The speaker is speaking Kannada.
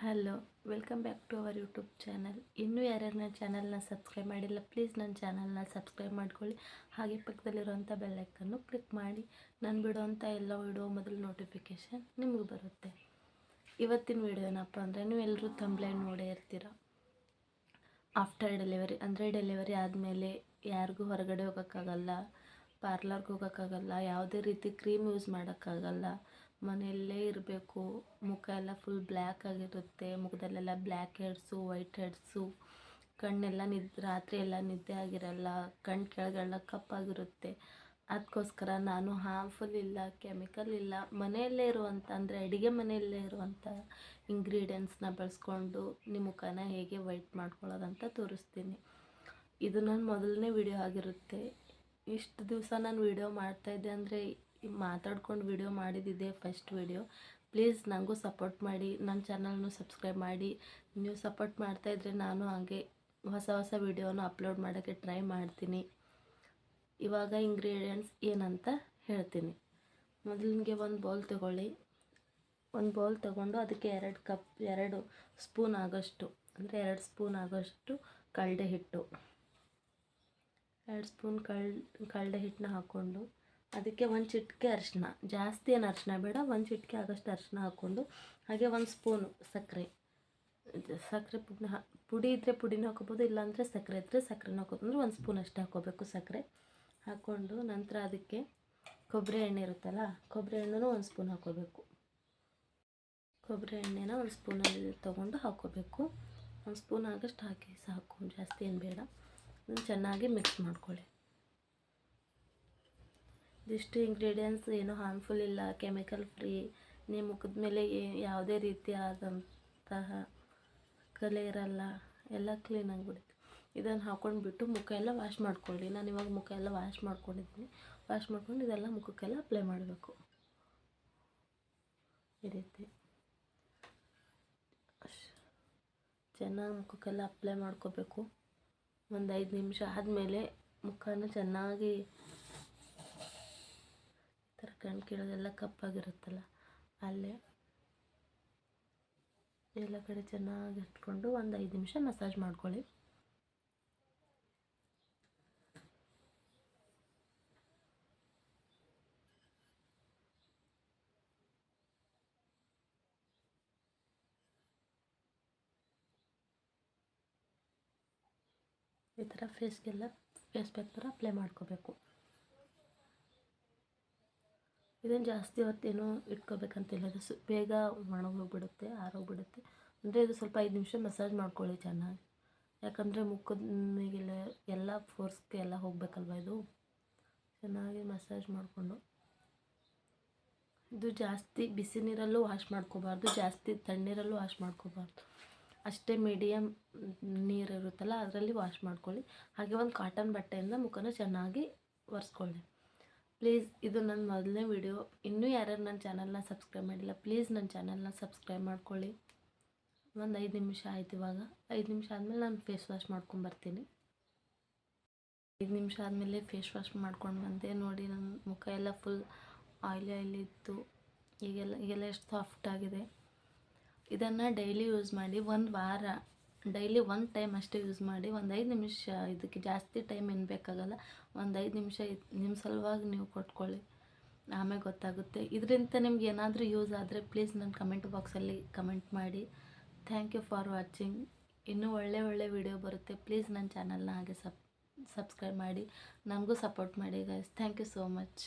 Hello, welcome back to our YouTube channel. ಇನ್ನೂ ಯಾರ್ಯಾರು ನನ್ನ ಚಾನಲ್ನ ಸಬ್ಸ್ಕ್ರೈಬ್ ಮಾಡಿಲ್ಲ, ಪ್ಲೀಸ್ ನನ್ನ ಚಾನಲ್ನ ಸಬ್ಸ್ಕ್ರೈಬ್ ಮಾಡ್ಕೊಳ್ಳಿ. ಹಾಗೆ ಪಕ್ಕದಲ್ಲಿರುವಂಥ ಬೆಲ್ಲೈಕನ್ನು ಕ್ಲಿಕ್ ಮಾಡಿ. ನಾನು ಬಿಡುವಂಥ ಎಲ್ಲ ವಿಡಿಯೋ ಮೊದಲು ನೋಟಿಫಿಕೇಷನ್ ನಿಮಗೂ ಬರುತ್ತೆ. ಇವತ್ತಿನ ವಿಡಿಯೋ ಏನಪ್ಪ ಅಂದರೆ ನೀವು ಎಲ್ಲರೂ ತಂಬ್ಲೈನ್ ನೋಡೇ ಇರ್ತೀರ. ಆಫ್ಟರ್ ಡೆಲಿವರಿ ಅಂದರೆ ಡೆಲಿವರಿ ಆದಮೇಲೆ ಯಾರಿಗೂ ಹೊರಗಡೆ ಹೋಗೋಕ್ಕಾಗಲ್ಲ ಪಾರ್ಲರ್ಗೆ ಹೋಗೋಕ್ಕಾಗಲ್ಲ, ಯಾವುದೇ ರೀತಿ ಕ್ರೀಮ್ ಯೂಸ್ ಮಾಡೋಕ್ಕಾಗಲ್ಲ ಮನೆಯಲ್ಲೇ ಇರಬೇಕು. ಮುಖ ಎಲ್ಲ ಫುಲ್ ಬ್ಲ್ಯಾಕ್ ಆಗಿರುತ್ತೆ. ಮುಖದಲ್ಲೆಲ್ಲ ಬ್ಲ್ಯಾಕ್ ಹೆಡ್ಸು ವೈಟ್ ಹೆಡ್ಸು ಕಣ್ಣೆಲ್ಲ ನಿದ್ದೆ ರಾತ್ರಿ ಎಲ್ಲ ನಿದ್ದೆ ಆಗಿರಲ್ಲ ಕಣ್ಣು ಕೆಳಗೆಲ್ಲ ಕಪ್ಪಾಗಿರುತ್ತೆ ಅದಕ್ಕೋಸ್ಕರ ನಾನು ಹಾರ್ಮ್ಫುಲ್ ಇಲ್ಲ ಕೆಮಿಕಲ್ ಇಲ್ಲ. ಮನೆಯಲ್ಲೇ ಇರುವಂಥ ಅಂದರೆ ಅಡುಗೆ ಮನೆಯಲ್ಲೇ ಇರುವಂಥ ಇಂಗ್ರೀಡಿಯೆಂಟ್ಸ್ನ ಬಳಸ್ಕೊಂಡು ನಿಮ್ಮ ಮುಖನ ಹೇಗೆ ವೈಟ್ ಮಾಡ್ಕೊಳ್ಳೋದಂತ ತೋರಿಸ್ತೀನಿ. ಇದು ನನ್ನ ಮೊದಲನೇ ವಿಡಿಯೋ ಆಗಿರುತ್ತೆ. ಇಷ್ಟು ದಿವಸ ನಾನು ವಿಡಿಯೋ ಮಾಡ್ತಾಯಿದ್ದೆ ಅಂದರೆ ಮಾತಾಡ್ಕೊಂಡು ವಿಡಿಯೋ ಮಾಡಿದ್ದಿದೆ ಫಸ್ಟ್ ವಿಡಿಯೋ ಪ್ಲೀಸ್ ನನಗೂ ಸಪೋರ್ಟ್ ಮಾಡಿ ನನ್ನ ಚಾನಲ್ನು ಸಬ್ಸ್ಕ್ರೈಬ್ ಮಾಡಿ. ನೀವು ಸಪೋರ್ಟ್ ಮಾಡ್ತಾಯಿದ್ರೆ ನಾನು ಹಾಗೆ ಹೊಸ ಹೊಸ ವಿಡಿಯೋನ ಅಪ್ಲೋಡ್ ಮಾಡೋಕ್ಕೆ ಟ್ರೈ ಮಾಡ್ತೀನಿ. ಇವಾಗ ಇಂಗ್ರೀಡಿಯೆಂಟ್ಸ್ ಏನಂತ ಹೇಳ್ತೀನಿ. ಮೊದಲಿಗೆ ಒಂದು ಬೌಲ್ ತಗೊಳ್ಳಿ. ಒಂದು ಬೌಲ್ ತಗೊಂಡು ಅದಕ್ಕೆ ಎರಡು ಕಪ್ ಎರಡು ಸ್ಪೂನ್ ಆಗೋಷ್ಟು, ಅಂದರೆ ಎರಡು ಸ್ಪೂನ್ ಆಗೋಷ್ಟು ಕಳ್ಳೆ ಹಿಟ್ಟು. ಎರಡು ಸ್ಪೂನ್ ಕಳ್, ಕಳ್ಳೆ ಹಿಟ್ಟನ್ನ ಹಾಕ್ಕೊಂಡು ಅದಕ್ಕೆ ಒಂದು ಚಿಟಿಕೆ ಅರಿಶಿನ ಜಾಸ್ತಿ ಏನು ಅರಿಶಿನ ಬೇಡ, ಒಂದು ಚಿಟಿಕೆ ಆಗೋಷ್ಟು ಅರಿಶಿನ ಹಾಕ್ಕೊಂಡು, ಹಾಗೆ ಒಂದು ಸ್ಪೂನು ಸಕ್ಕರೆ. ಸಕ್ಕರೆ ಪುಡಿನ ಪುಡಿ ಇದ್ದರೆ ಪುಡಿನ ಹಾಕೋಬೋದು ಇಲ್ಲಾಂದರೆ ಸಕ್ಕರೆ ಇದ್ದರೆ ಸಕ್ಕರೆನ ಹಾಕೋದು ಒಂದು ಸ್ಪೂನ್ ಅಷ್ಟೇ ಹಾಕೋಬೇಕು ಸಕ್ಕರೆ. ಹಾಕ್ಕೊಂಡು ನಂತರ ಅದಕ್ಕೆ ಕೊಬ್ಬರಿ ಎಣ್ಣೆ ಇರುತ್ತಲ್ಲ, ಕೊಬ್ಬರಿ ಎಣ್ಣೆನೂ ಒಂದು ಸ್ಪೂನ್ ಹಾಕೋಬೇಕು ಕೊಬ್ಬರಿ ಎಣ್ಣೆನ ಒಂದು ಸ್ಪೂನಲ್ಲಿ ತೊಗೊಂಡು ಹಾಕೋಬೇಕು ಒಂದು ಸ್ಪೂನ್ ಆಗಷ್ಟು ಹಾಕಿ ಸಾಕು, ಜಾಸ್ತಿ ಏನು ಬೇಡ. ಚೆನ್ನಾಗಿ ಮಿಕ್ಸ್ ಮಾಡ್ಕೊಳ್ಳಿ. ಇದಿಷ್ಟು ಇಂಗ್ರೀಡಿಯೆಂಟ್ಸ್ ಏನೂ ಹಾರ್ಮ್ಫುಲ್ ಇಲ್ಲ ಕೆಮಿಕಲ್ ಫ್ರೀ ನಿಮ್ಮ ಮುಖದ ಮೇಲೆ ಯಾವುದೇ ರೀತಿ ಆದಂತಹ ಕಲೆ ಇರಲ್ಲ, ಎಲ್ಲ ಕ್ಲೀನ್ ಆಗಿಬಿಡುತ್ತೆ. ಇದನ್ನು ಹಾಕ್ಕೊಂಡ್ಬಿಟ್ಟು ಮುಖ ಎಲ್ಲ ವಾಶ್ ಮಾಡ್ಕೊಳ್ಳಿ. ನಾನು ಇವಾಗ ಮುಖ ಎಲ್ಲ ವಾಶ್ ಮಾಡ್ಕೊಂಡಿದ್ದೀನಿ. ವಾಶ್ ಮಾಡ್ಕೊಂಡು ಇದೆಲ್ಲ ಮುಖಕ್ಕೆಲ್ಲ ಅಪ್ಲೈ ಮಾಡಬೇಕು. ಈ ರೀತಿ. ಚೆನ್ನಾಗಿ ಮುಖಕ್ಕೆಲ್ಲ ಅಪ್ಲೈ ಮಾಡ್ಕೋಬೇಕು. ಒಂದು ಐದು ನಿಮಿಷ ಆದಮೇಲೆ ಮುಖನ ಚೆನ್ನಾಗಿ ಕಣ್ಣು ಕೆಳಗೆಲ್ಲ ಕಪ್ಪಾಗಿರುತ್ತಲ್ಲ, ಅಲ್ಲೇ. ಎಲ್ಲ ಕಡೆ ಚೆನ್ನಾಗಿ ಇಟ್ಕೊಂಡು ಒಂದು ಐದು ನಿಮಿಷ ಮಸಾಜ್ ಮಾಡ್ಕೊಳ್ಳಿ. ಈ ಥರ ಫೇಸ್ಗೆಲ್ಲ ಫೇಸ್ ಪ್ಯಾಕ್ ಥರ ಅಪ್ಲೈ ಮಾಡ್ಕೋಬೇಕು. ಇದನ್ನು ಜಾಸ್ತಿ ಹೊತ್ತೇನು ಇಟ್ಕೋಬೇಕಂತಿಲ್ಲ. ಅದು ಸು, ಬೇಗ ಒಣಗೋಗ್ಬಿಡುತ್ತೆ, ಆರೋಗ್ಬಿಡುತ್ತೆ. ಅಂದರೆ ಇದು ಸ್ವಲ್ಪ ಐದು ನಿಮಿಷ ಮಸಾಜ್ ಮಾಡ್ಕೊಳ್ಳಿ ಚೆನ್ನಾಗಿ. ಯಾಕಂದರೆ ಮುಖದ ಮೇಲೆ ಎಲ್ಲ ಫೋರ್ಸ್ಗೆ ಎಲ್ಲ ಹೋಗಬೇಕಲ್ವ ಇದು? ಚೆನ್ನಾಗಿ ಮಸಾಜ್ ಮಾಡಿಕೊಂಡು. ಇದು ಜಾಸ್ತಿ ಬಿಸಿ ನೀರಲ್ಲೂ ವಾಶ್ ಮಾಡ್ಕೋಬಾರ್ದು, ಜಾಸ್ತಿ ತಣ್ಣೀರಲ್ಲೂ ವಾಶ್ ಮಾಡ್ಕೋಬಾರ್ದು. ಅಷ್ಟೇ ಮೀಡಿಯಮ್ ನೀರು ಇರುತ್ತಲ್ಲ ಅದರಲ್ಲಿ ವಾಶ್ ಮಾಡ್ಕೊಳ್ಳಿ. ಹಾಗೆ ಒಂದು ಕಾಟನ್ ಬಟ್ಟೆಯಿಂದ ಮುಖನ ಚೆನ್ನಾಗಿ ಒರೆಸ್ಕೊಳ್ಳಿ. ಪ್ಲೀಸ್ ಇದು ನನ್ನ ಮೊದಲನೇ ವಿಡಿಯೋ. ಇನ್ನೂ ಯಾರ್ಯಾರು ನನ್ನ ಚಾನಲ್ನ ಸಬ್ಸ್ಕ್ರೈಬ್ ಮಾಡಿಲ್ಲ, ಪ್ಲೀಸ್ ನನ್ನ ಚಾನಲ್ನ ಸಬ್ಸ್ಕ್ರೈಬ್ ಮಾಡ್ಕೊಳ್ಳಿ. ಒಂದು ಐದು ನಿಮಿಷ ಆಯ್ತು ಇವಾಗ. ಐದು ನಿಮಿಷ ಆದಮೇಲೆ ನಾನು ಫೇಸ್ ವಾಶ್ ಮಾಡ್ಕೊಂಬರ್ತೀನಿ ಐದು ನಿಮಿಷ ಆದಮೇಲೆ ಫೇಸ್ ವಾಶ್ ಮಾಡ್ಕೊಂಡು ಬಂದೆ. ನೋಡಿ ನನ್ನ ಮುಖ ಎಲ್ಲ ಫುಲ್ ಆಯಿಲಿ ಆಯ್ಲಿ ಇತ್ತು. ಈಗೆಲ್ಲ ಈಗೆಲ್ಲ ಎಷ್ಟು ಸಾಫ್ಟ್ ಆಗಿದೆ. ಇದನ್ನು ಡೈಲಿ ಯೂಸ್ ಮಾಡಿ ಒಂದು ವಾರ ಡೈಲಿ ಒಂದು ಟೈಮ್ ಅಷ್ಟೇ ಯೂಸ್ ಮಾಡಿ ಒಂದು ಐದು ನಿಮಿಷ ಇದಕ್ಕೆ ಜಾಸ್ತಿ ಟೈಮ್ ಏನು ಬೇಕಾಗಲ್ಲ, ಒಂದು ಐದು ನಿಮಿಷ ನಿಮ್ಮ ಸಲುವಾಗಿ ನೀವು ಕೊಟ್ಕೊಳ್ಳಿ. ಆಮೇಲೆ ಗೊತ್ತಾಗುತ್ತೆ. ಇದರಿಂದ ನಿಮ್ಗೆ ಏನಾದರೂ ಯೂಸ್ ಆದರೆ ಪ್ಲೀಸ್ ನನ್ನ ಕಮೆಂಟ್ ಬಾಕ್ಸಲ್ಲಿ ಕಮೆಂಟ್ ಮಾಡಿ. Thank you for watching. ಇನ್ನೂ ಒಳ್ಳೆ ಒಳ್ಳೆ ವಿಡಿಯೋ ಬರುತ್ತೆ. ಪ್ಲೀಸ್ ನನ್ನ ಚಾನಲ್ನ ಹಾಗೆ ಸಬ್, ಸಬ್ಸ್ಕ್ರೈಬ್ ಮಾಡಿ. ನಮಗೂ ಸಪೋರ್ಟ್ ಮಾಡಿ guys thank you so much.